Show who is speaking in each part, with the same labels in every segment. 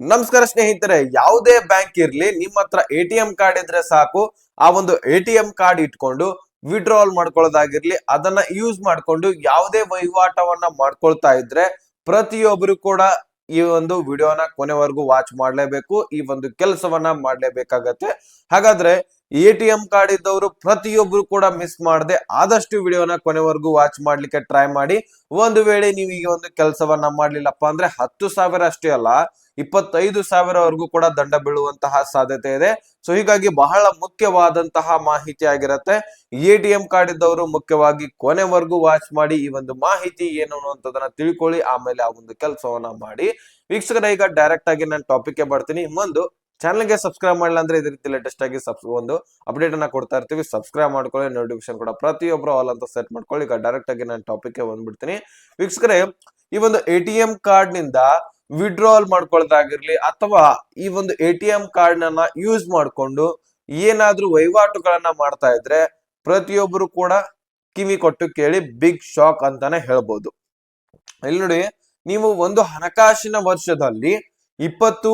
Speaker 1: ನಮಸ್ಕಾರ ಸ್ನೇಹಿತರೆ, ಯಾವುದೇ ಬ್ಯಾಂಕ್ ಇರ್ಲಿ, ನಿಮ್ಮ ಹತ್ರ ಎ ಟಿ ಎಂ ಕಾರ್ಡ್ ಇದ್ರೆ ಸಾಕು. ಆ ಒಂದು ಎ ಟಿ ಎಂ ಕಾರ್ಡ್ ಇಟ್ಕೊಂಡು ವಿಡ್ರಾವಲ್ ಮಾಡ್ಕೊಳ್ಳೋದಾಗಿರ್ಲಿ, ಅದನ್ನ ಯೂಸ್ ಮಾಡ್ಕೊಂಡು ಯಾವುದೇ ವಹಿವಾಟವನ್ನ ಮಾಡ್ಕೊಳ್ತಾ ಇದ್ರೆ ಪ್ರತಿಯೊಬ್ಬರು ಕೂಡ ಈ ಒಂದು ವಿಡಿಯೋನ ಕೊನೆವರೆಗೂ ವಾಚ್ ಮಾಡ್ಲೇಬೇಕು. ಈ ಒಂದು ಕೆಲಸವನ್ನ ಮಾಡ್ಲೇಬೇಕಾಗತ್ತೆ. ಹಾಗಾದ್ರೆ ಎ ಟಿ ಕಾರ್ಡ್ ಇದ್ದವರು ಪ್ರತಿಯೊಬ್ರು ಕೂಡ ಮಿಸ್ ಮಾಡದೆ ಆದಷ್ಟು ವಿಡಿಯೋನ ಕೊನೆವರೆಗೂ ವಾಚ್ ಮಾಡ್ಲಿಕ್ಕೆ ಟ್ರೈ ಮಾಡಿ. ಒಂದು ವೇಳೆ ನೀವು ಈಗ ಒಂದು ಕೆಲಸವನ್ನ ಮಾಡ್ಲಿಲ್ಲಪ್ಪ ಅಂದ್ರೆ ಹತ್ತು ಸಾವಿರ ಅಷ್ಟೇ ಅಲ್ಲ, ಇಪ್ಪತ್ತೈದು ಸಾವಿರವರೆಗೂ ಕೂಡ ದಂಡ ಬೀಳುವಂತಹ ಸಾಧ್ಯತೆ ಇದೆ. ಸೊ ಹೀಗಾಗಿ ಬಹಳ ಮುಖ್ಯವಾದಂತಹ ಮಾಹಿತಿ ಆಗಿರುತ್ತೆ. ಎ ಟಿ ಎಂ ಕಾರ್ಡ್ ಇದ್ದವರು ಮುಖ್ಯವಾಗಿ ಕೊನೆವರೆಗೂ ವಾಚ್ ಮಾಡಿ ಈ ಒಂದು ಮಾಹಿತಿ ಏನು ಅನ್ನುವಂಥದ್ದನ್ನ ತಿಳ್ಕೊಳ್ಳಿ. ಆಮೇಲೆ ಆ ಒಂದು ಕೆಲಸವನ್ನ ಮಾಡಿ. ವೀಕ್ಷಕರ, ಈಗ ಡೈರೆಕ್ಟ್ ಆಗಿ ನಾನು ಟಾಪಿಕ್ ಬರ್ತೀನಿ. ಒಂದು ಚಾನಲ್ಗೆ ಸಬ್ಸ್ಕ್ರೈಬ್ ಮಾಡಲಿಲ್ಲ ಅಂದ್ರೆ ಇದೇ ರೀತಿ ಲೇಟೆಸ್ಟ್ ಆಗಿ ಸಬ್ಸ್ ಒಂದು ಅಪ್ಡೇಟ್ ಅನ್ನ ಕೊಡ್ತಾ ಇರ್ತೀವಿ. ಸಬ್ಸ್ಕ್ರೈಬ್ ಮಾಡ್ಕೊಳ್ಳಿ ನೋಟಿಫಿಕೇಶನ್ ಕೂಡ ಪ್ರತಿಯೊಬ್ಬರು ಆಲ್ ಅಂತ ಸೆಟ್ ಮಾಡ್ಕೊಳ್ಳಿ. ಈಗ ಡೈರೆಕ್ಟ್ ಆಗಿ ನಾನು ಟಾಪಿಕ್ ಬಂದ್ಬಿಡ್ತೀನಿ. ವೀಕ್ಷಕರೇ, ಈ ಒಂದು ಎ ಟಿ ಎಂ ಕಾರ್ಡ್ನಿಂದ ವಿಡ್ರಾವಲ್ ಮಾಡ್ಕೊಳ್ಳೋದಾಗಿರ್ಲಿ ಅಥವಾ ಈ ಒಂದು ಎ ಟಿ ಎಂ ಕಾರ್ಡ್ ನನ್ನ ಯೂಸ್ ಮಾಡ್ಕೊಂಡು ಏನಾದ್ರೂ ವಹಿವಾಟುಗಳನ್ನ ಮಾಡ್ತಾ ಇದ್ರೆ ಪ್ರತಿಯೊಬ್ಬರು ಕೂಡ ಕಿವಿ ಕೊಟ್ಟು ಕೇಳಿ ಬಿಗ್ ಶಾಕ್ ಅಂತಾನೆ ಹೇಳ್ಬೋದು. ಇಲ್ಲಿ ನೋಡಿ, ನೀವು ಒಂದು ಹಣಕಾಸಿನ ವರ್ಷದಲ್ಲಿ ಇಪ್ಪತ್ತು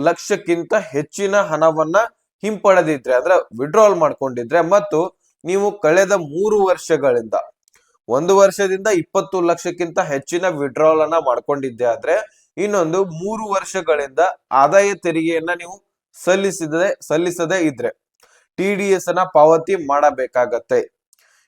Speaker 1: ಲಕ್ಷಕ್ಕಿಂತ ಹೆಚ್ಚಿನ ಹಣವನ್ನ ಹಿಂಪಡೆದಿದ್ರೆ, ಅಂದ್ರೆ ವಿಡ್ರಾವಲ್ ಮಾಡ್ಕೊಂಡಿದ್ರೆ ಮತ್ತು ನೀವು ಕಳೆದ ಮೂರು ವರ್ಷಗಳಿಂದ, ಒಂದು ವರ್ಷದಿಂದ ಇಪ್ಪತ್ತು ಲಕ್ಷಕ್ಕಿಂತ ಹೆಚ್ಚಿನ ವಿಡ್ರಾವಲ್ ಅನ್ನ ಮಾಡ್ಕೊಂಡಿದ್ದೆ ಆದ್ರೆ, ಇನ್ನೊಂದು ಮೂರು ವರ್ಷಗಳಿಂದ ಆದಾಯ ತೆರಿಗೆಯನ್ನ ನೀವು ಸಲ್ಲಿಸಿದೆ, ಸಲ್ಲಿಸದೇ ಇದ್ರೆ ಟಿ ಡಿ ಎಸ್ ಅನ್ನ ಪಾವತಿ ಮಾಡಬೇಕಾಗತ್ತೆ.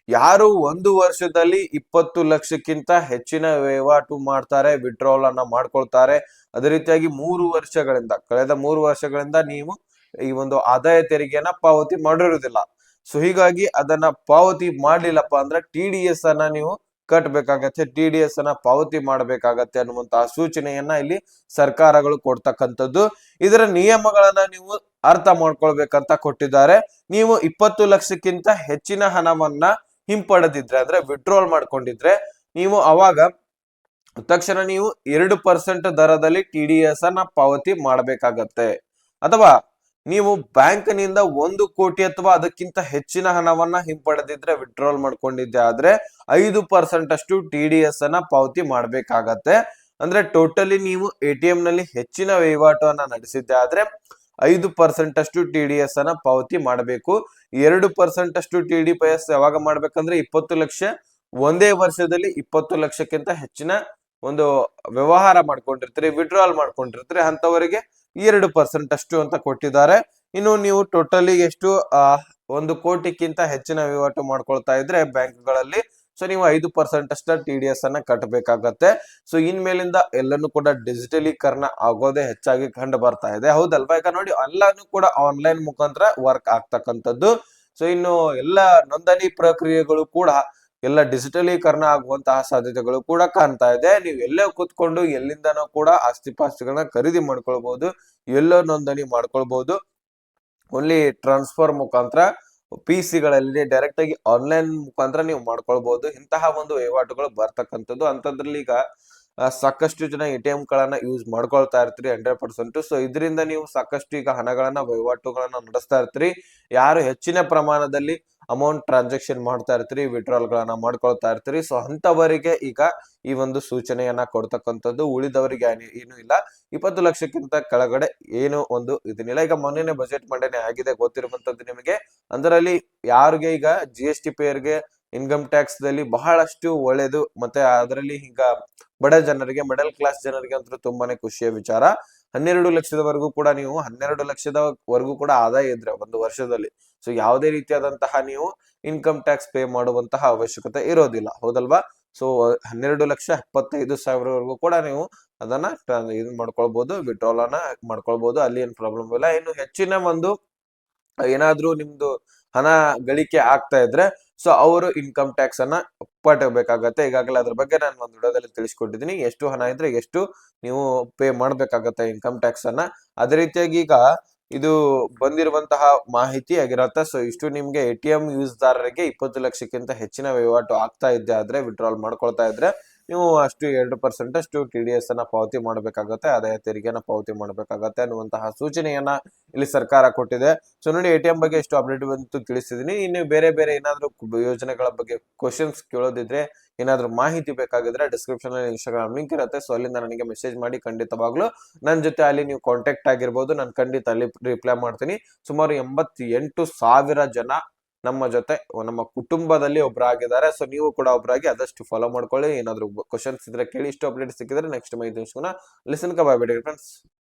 Speaker 1: ಯಾರು ಒಂದು ವರ್ಷದಲ್ಲಿ ಇಪ್ಪತ್ತು ಲಕ್ಷಕ್ಕಿಂತ ಹೆಚ್ಚಿನ ವಹಿವಾಟು ಮಾಡ್ತಾರೆ ವಿಡ್ರಾವಲ್ ಅನ್ನ ಮಾಡ್ಕೊಳ್ತಾರೆ ಅದೇ ರೀತಿಯಾಗಿ ಮೂರು ವರ್ಷಗಳಿಂದ, ಕಳೆದ ಮೂರು ವರ್ಷಗಳಿಂದ ನೀವು ಈ ಒಂದು ಆದಾಯ ತೆರಿಗೆಯನ್ನ ಪಾವತಿ ಮಾಡಿರುವುದಿಲ್ಲ ಸೊ ಹೀಗಾಗಿ ಅದನ್ನ ಪಾವತಿ ಮಾಡ್ಲಿಲ್ಲಪ್ಪ ಅಂದ್ರೆ ಟಿ ಡಿ ಎಸ್ ಅನ್ನ ನೀವು ಕಟ್ಬೇಕಾಗತ್ತೆ ಟಿ ಡಿ ಎಸ್ ಅನ್ನ ಪಾವತಿ ಮಾಡಬೇಕಾಗತ್ತೆ ಅನ್ನುವಂತಹ ಸೂಚನೆಯನ್ನ ಇಲ್ಲಿ ಸರ್ಕಾರಗಳು ಕೊಡ್ತಕ್ಕಂಥದ್ದು. ಇದರ ನಿಯಮಗಳನ್ನ ನೀವು ಅರ್ಥ ಮಾಡ್ಕೊಳ್ಬೇಕಂತ ಕೊಟ್ಟಿದ್ದಾರೆ. ನೀವು ಇಪ್ಪತ್ತು ಲಕ್ಷಕ್ಕಿಂತ ಹೆಚ್ಚಿನ ಹಣವನ್ನ ಹಿಂಪಡೆದಿದ್ರೆ, ಅಂದ್ರೆ ವಿಡ್ರಾಲ್ ಮಾಡ್ಕೊಂಡಿದ್ರೆ, ನೀವು ಅವಾಗ ತಕ್ಷಣ ನೀವು ಎರಡು ಪರ್ಸೆಂಟ್ ದರದಲ್ಲಿ ಟಿ ಡಿ ಎಸ್ ಅನ್ನ ಪಾವತಿ ಮಾಡಬೇಕಾಗತ್ತೆ. ಅಥವಾ ನೀವು ಬ್ಯಾಂಕ್ನಿಂದ ಒಂದು ಕೋಟಿ ಅಥವಾ ಅದಕ್ಕಿಂತ ಹೆಚ್ಚಿನ ಹಣವನ್ನ ಹಿಂಪಡೆದಿದ್ರೆ ವಿಡ್ರಾಲ್ ಮಾಡ್ಕೊಂಡಿದ್ದೆ ಆದ್ರೆ ಐದು ಪರ್ಸೆಂಟ್ ಅಷ್ಟು ಟಿ ಡಿ ಎಸ್ ಅನ್ನ ಪಾವತಿ ಮಾಡಬೇಕಾಗತ್ತೆ. ಅಂದ್ರೆ ಟೋಟಲಿ ನೀವು ಎ ಟಿ ಎಂ ನಲ್ಲಿ ಹೆಚ್ಚಿನ ವಹಿವಾಟನ್ನ ನಡೆಸಿದ್ದೆ ಆದ್ರೆ ಐದು ಪರ್ಸೆಂಟ್ ಅಷ್ಟು ಟಿ ಡಿ ಎಸ್ ಅನ್ನ ಪಾವತಿ ಮಾಡಬೇಕು. ಎರಡು ಪರ್ಸೆಂಟ್ ಅಷ್ಟು ಟಿ ಡಿ ಪಿ ಎಸ್ ಯಾವಾಗ ಮಾಡ್ಬೇಕಂದ್ರೆ ಇಪ್ಪತ್ತು ಲಕ್ಷ, ಒಂದೇ ವರ್ಷದಲ್ಲಿ ಇಪ್ಪತ್ತು ಲಕ್ಷಕ್ಕಿಂತ ಹೆಚ್ಚಿನ ಒಂದು ವ್ಯವಹಾರ ಮಾಡ್ಕೊಂಡಿರ್ತೀರಿ ವಿಡ್ರಾಲ್ ಮಾಡ್ಕೊಂಡಿರ್ತೀರಿ ಅಂತವರಿಗೆ ಎರಡು ಪರ್ಸೆಂಟ್ ಅಷ್ಟು ಅಂತ ಕೊಟ್ಟಿದ್ದಾರೆ. ಇನ್ನು ನೀವು ಟೋಟಲಿ ಎಷ್ಟು ಒಂದು ಕೋಟಿಗಿಂತ ಹೆಚ್ಚಿನ ವಹಿವಾಟು ಮಾಡ್ಕೊಳ್ತಾ ಇದ್ರೆ ಬ್ಯಾಂಕ್ಗಳಲ್ಲಿ ಸೊ ನೀವು ಐದು ಪರ್ಸೆಂಟ್ ಅಷ್ಟ ಟಿ ಡಿ ಎಸ್ ಅನ್ನ ಕಟ್ಟಬೇಕಾಗತ್ತೆ ಸೊ ಇನ್ಮೇಲಿಂದ ಎಲ್ಲನೂ ಕೂಡ ಡಿಜಿಟಲೀಕರಣ ಆಗೋದೇ ಹೆಚ್ಚಾಗಿ ಕಂಡು ಬರ್ತಾ ಇದೆ. ಹೌದಲ್ವಾ? ಈಗ ನೋಡಿ, ಎಲ್ಲಾನು ಕೂಡ ಆನ್ಲೈನ್ ಮುಖಾಂತರ ವರ್ಕ್ ಆಗ್ತಕ್ಕಂಥದ್ದು. ಸೊ ಇನ್ನು ಎಲ್ಲ ನೋಂದಣಿ ಪ್ರಕ್ರಿಯೆಗಳು ಕೂಡ ಎಲ್ಲ ಡಿಜಿಟಲೀಕರಣ ಆಗುವಂತಹ ಸಾಧ್ಯತೆಗಳು ಕೂಡ ಕಾಣ್ತಾ ಇದೆ. ನೀವು ಎಲ್ಲೇ ಕೂತ್ಕೊಂಡು ಎಲ್ಲಿಂದನೂ ಕೂಡ ಆಸ್ತಿ ಪಾಸ್ತಿಗಳನ್ನ ಖರೀದಿ ಮಾಡ್ಕೊಳ್ಬಹುದು ಎಲ್ಲೋ ನೋಂದಣಿ ಮಾಡ್ಕೊಳ್ಬಹುದು ಓನ್ಲಿ ಟ್ರಾನ್ಸ್ಫರ್ ಮುಖಾಂತರ ಪಿ ಸಿಗಳಲ್ಲಿ ಡೈರೆಕ್ಟ್ ಆಗಿ ಆನ್ಲೈನ್ ಮುಖಾಂತರ ನೀವು ಮಾಡ್ಕೊಳ್ಬಹುದು ಇಂತಹ ಒಂದು ವಹಿವಾಟುಗಳು ಬರ್ತಕ್ಕಂಥದ್ದು. ಅಂತದ್ರಲ್ಲಿ ಈಗ ಸಾಕಷ್ಟು ಜನ ಎ ಟಿ ಎಂ ಗಳನ್ನ ಯೂಸ್ ಮಾಡ್ಕೊಳ್ತಾ ಇರ್ತೀರಿ ಹಂಡ್ರೆಡ್ ಪರ್ಸೆಂಟ್ ಸೊ ಇದರಿಂದ ನೀವು ಸಾಕಷ್ಟು ಈಗ ಹಣಗಳನ್ನ, ವಹಿವಾಟುಗಳನ್ನ ನಡೆಸ್ತಾ ಇರ್ತೀರಿ. ಯಾರು ಹೆಚ್ಚಿನ ಪ್ರಮಾಣದಲ್ಲಿ ಅಮೌಂಟ್ ಟ್ರಾನ್ಸಾಕ್ಷನ್ ಮಾಡ್ತಾ ಇರ್ತೀರಿ ವಿಡ್ರಾಲ್ ಗಳನ್ನ ಮಾಡ್ಕೊಳ್ತಾ ಇರ್ತೀರಿ. ಸೊ ಅಂತವರಿಗೆ ಈಗ ಈ ಒಂದು ಸೂಚನೆಯನ್ನ ಕೊಡ್ತಕ್ಕಂಥದ್ದು ಉಳಿದವರಿಗೆ ಏನ್- ಏನು ಇಲ್ಲ. ಇಪ್ಪತ್ತು ಲಕ್ಷಕ್ಕಿಂತ ಕೆಳಗಡೆ ಏನು ಒಂದು ಇದನ್ನಿಲ್ಲ ಈಗ ಮೊನ್ನೆನೆ ಬಜೆಟ್ ಮಂಡನೆ ಆಗಿದೆ ಗೊತ್ತಿರುವಂತದ್ದು ನಿಮಗೆ. ಅದರಲ್ಲಿ ಯಾರಿಗೆ ಈಗ ಜಿ ಎಸ್ ಟಿ ಪೇರ್ಗೆ ಇನ್ಕಮ್ ಟ್ಯಾಕ್ಸ್ ದಲ್ಲಿ ಬಹಳಷ್ಟು ಒಳ್ಳೇದು, ಮತ್ತೆ ಅದರಲ್ಲಿ ಈಗ ಬಡ ಜನರಿಗೆ ಮಿಡಲ್ ಕ್ಲಾಸ್ ಜನರಿಗೆ ಅಂತೂ ತುಂಬಾನೇ ಖುಷಿಯ ವಿಚಾರ. ಹನ್ನೆರಡು ಲಕ್ಷದವರೆಗೂ ಕೂಡ ನೀವು, ಹನ್ನೆರಡು ಲಕ್ಷದವರೆಗೂ ಕೂಡ ಆದಾಯ ಇದ್ರೆ ಒಂದು ವರ್ಷದಲ್ಲಿ ಸೊ ಯಾವುದೇ ರೀತಿಯಾದಂತಹ ನೀವು ಇನ್ಕಮ್ ಟ್ಯಾಕ್ಸ್ ಪೇ ಮಾಡುವಂತಹ ಅವಶ್ಯಕತೆ ಇರೋದಿಲ್ಲ. ಹೌದಲ್ವಾ? ಸೊ ಹನ್ನೆರಡು ಲಕ್ಷ ಎಪ್ಪತ್ತೈದು ಸಾವಿರವರೆಗೂ ಕೂಡ ನೀವು ಅದನ್ನ ಇದು ಮಾಡ್ಕೊಳ್ಬಹುದು ವಿಡ್ರಾಲ್ ಅನ್ನ ಮಾಡ್ಕೊಳ್ಬಹುದು ಅಲ್ಲಿ ಏನ್ ಪ್ರಾಬ್ಲಮ್ ಇಲ್ಲ. ಇನ್ನು ಹೆಚ್ಚಿನ ಒಂದು ಏನಾದ್ರೂ ನಿಮ್ದು ಹಣ ಗಳಿಕೆ ಆಗ್ತಾ ಇದ್ರೆ ಸೊ ಅವರು ಇನ್ಕಮ್ ಟ್ಯಾಕ್ಸ್ ಅನ್ನ ಪಟ್ಟಬೇಕಾಗತ್ತೆ ಈಗಾಗಲೇ ಅದ್ರ ಬಗ್ಗೆ ನಾನು ಒಂದು ವಿಡಿಯೋದಲ್ಲಿ ತಿಳಿಸ್ಕೊಟ್ಟಿದ್ದೀನಿ. ಎಷ್ಟು ಹಣ ಇದ್ರೆ ಎಷ್ಟು ನೀವು ಪೇ ಮಾಡ್ಬೇಕಾಗತ್ತೆ ಇನ್ಕಮ್ ಟ್ಯಾಕ್ಸ್ ಅನ್ನ. ಅದೇ ರೀತಿಯಾಗಿ ಈಗ ಇದು ಬಂದಿರುವಂತಹ ಮಾಹಿತಿ ಆಗಿರತ್ತೆ. ಸೊ ಇಷ್ಟು ನಿಮ್ಗೆ ಎ ಟಿ ಎಂ ಯೂಸ್ ದಾರರಿಗೆ ಇಪ್ಪತ್ತು ಲಕ್ಷಕ್ಕಿಂತ ಹೆಚ್ಚಿನ ವಹಿವಾಟು ಆಗ್ತಾ ಇದ್ದೆ ಆದ್ರೆ ವಿಡ್ರಾಲ್ ಮಾಡ್ಕೊಳ್ತಾ ಇದ್ರೆ ನೀವು ಅಷ್ಟು ಎರಡು ಪರ್ಸೆಂಟ್ ಅಷ್ಟು ಟಿ ಡಿ ಎಸ್ ಅನ್ನ ಪಾವತಿ ಮಾಡಬೇಕಾಗತ್ತೆ, ಆದಾಯ ತೆರಿಗೆನ ಪಾವತಿ ಮಾಡಬೇಕಾಗತ್ತೆ ಅನ್ನುವಂತಹ ಸೂಚನೆಯನ್ನ ಇಲ್ಲಿ ಸರ್ಕಾರ ಕೊಟ್ಟಿದೆ. ಸೊ ನೋಡಿ ಎಂ ಬಗ್ಗೆ ಎಷ್ಟು ಅಪ್ಡೇಟ್ ಬಂತು ತಿಳಿಸಿದೀನಿ. ಇನ್ನು ಬೇರೆ ಬೇರೆ ಏನಾದ್ರು ಯೋಜನೆಗಳ ಬಗ್ಗೆ ಕ್ವಶನ್ಸ್ ಕೇಳೋದಿದ್ರೆ ಏನಾದ್ರು ಮಾಹಿತಿ ಬೇಕಾಗಿದ್ರೆ ಡಿಸ್ಕ್ರಿಪ್ಷನ್ ಅಲ್ಲಿ ಇನ್ಸ್ಟಾಗ್ರಾಮ್ ಲಿಂಕ್ ಇರುತ್ತೆ. ಸೊ ಅಲ್ಲಿಂದ ನನಗೆ ಮೆಸೇಜ್ ಮಾಡಿ ಖಂಡಿತವಾಗ್ಲೂ. ನನ್ನ ಜೊತೆ ಅಲ್ಲಿ ನೀವು ಕಾಂಟ್ಯಾಕ್ಟ್ ಆಗಿರ್ಬೋದು. ನಾನು ಖಂಡಿತ ಅಲ್ಲಿ ರಿಪ್ಲೈ ಮಾಡ್ತೀನಿ. ಸುಮಾರು ಎಂಬತ್ತೆಂಟು ಸಾವಿರ ಜನ ನಮ್ಮ ಜೊತೆ, ನಮ್ಮ ಕುಟುಂಬದಲ್ಲಿ ಒಬ್ಬರಾಗಿದ್ದಾರೆ ಸೊ ನೀವು ಕೂಡ ಒಬ್ಬರಾಗಿ ಆದಷ್ಟು ಫಾಲೋ ಮಾಡ್ಕೊಳ್ಳಿ. ಏನಾದ್ರು ಕ್ವಶನ್ಸ್ ಇದ್ರೆ ಕೇಳಿ, ಇಷ್ಟು ಅಪ್ಡೇಟ್ ಸಿಕ್ಕಿದ್ರೆ ನೆಕ್ಸ್ಟ್ ಮೈ ದಿವಸನ ಲಿಸನ್ ಬಾಯ್ ಫ್ರೆಂಡ್ಸ್